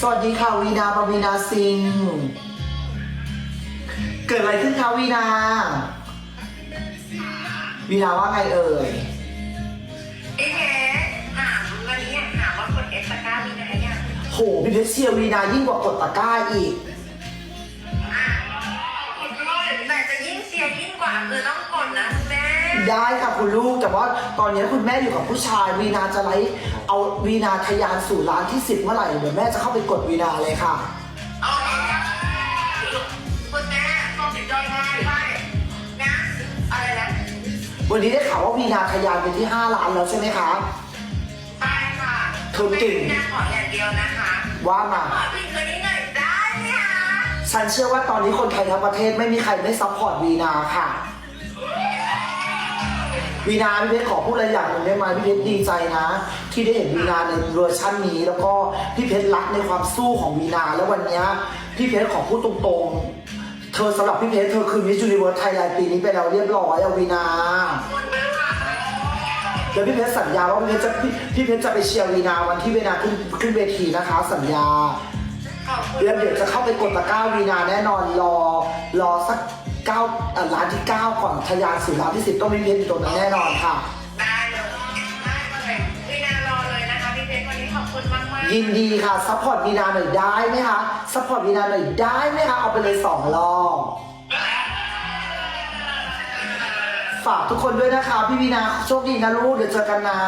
สวัสดีค่ะวีนาปวีนาซิง เกิดอะไรขึ้นคะวีนาวีนาว่าไงเอ่ยพี่เพชรถามวันนี้อยากถามว่ากดเอสตาก้ามีไหนเนี่ยโหพี่เพชรเชียร์วีนายิ่งกว่ากดตะกร้าอีกอะกดด้วยแต่จะยิ่งเชียร์ยิ่งกว่าคือต้องกดนะคุณแม่ ได้ค่ะคุณลูก แต่ว่าตอนนี้คุณแม่อยู่กับผู้ชายวีนาจะไลฟ์เอาวีนาทะยานสู่ร้านที่สิบเมื่อไหร่เดี๋ยวแม่จะเข้าไปกดวีนาเลยค่ะ เอาคุณแม่ต้องติดใจไหมไม่นะอะไรนะวันนี้ได้ข่าวว่าวีนาทะยานไปที่5ล้านแล้วใช่ไหมคะใช่ค่ะเธอเก่ง แม่ขออย่างเดียวนะคะว่ามา ขอพิมพ์ตัวนี้หน่อยได้ไหมคะฉันเชื่อว่าตอนนี้คนไทยทั้งประเทศไม่มีใครไม่ซัพพอร์ตวีนาค่ะ วีนาพี่เพชรขอพูดอะไรอย่างหนึ่งได้ไหมพี่เพชรดีใจนะ ที่ได้เห็นวีนาในเวอร์ชันนี้ แล้วก็พี่เพชรรักในความสู้ของวีนาแล้ววันเนี้ยพี่เพชรขอพูดตรงๆ เธอสำหรับพี่เพชรเธอคือมิส s u นิเวิร์สไทยแลนด์ปีนี้ไปแล้วเรียบร้อยเอาวีนาขอบคุณมากค่ะแล้วพี่เพชรสัญญาว่าพี่เพชรจะพี่พี่เพชรจะไปเชียร์วีนาวันที่วีนาขึ้นขึ้นเวทีนะคะ สัญญาขอบคุณแล้วเดี๋ยวจะเข้าไปกดตะกร้าวีนาแน่นอนรอรอสัก เก้าอะร้านที่เก้าก่อนทะยานสู่ร้านที่สิบต้องมีเพชรอยู่ตรงนั้นแน่นอนค่ะ ได้เลยได้เลยพี่นารอเลยนะคะพี่เพชรวันนี้ขอบคุณมากมากๆยินดีค่ะซัพพอร์ตวีนาหน่อยได้ไหมคะซัพพอร์ตวีนาหน่อยได้ไหมคะเอาไปเลยสองรอบฝากทุกคนด้วยนะคะ พี่วีนาโชคดีนะลูกเดี๋ยวเจอกันนะ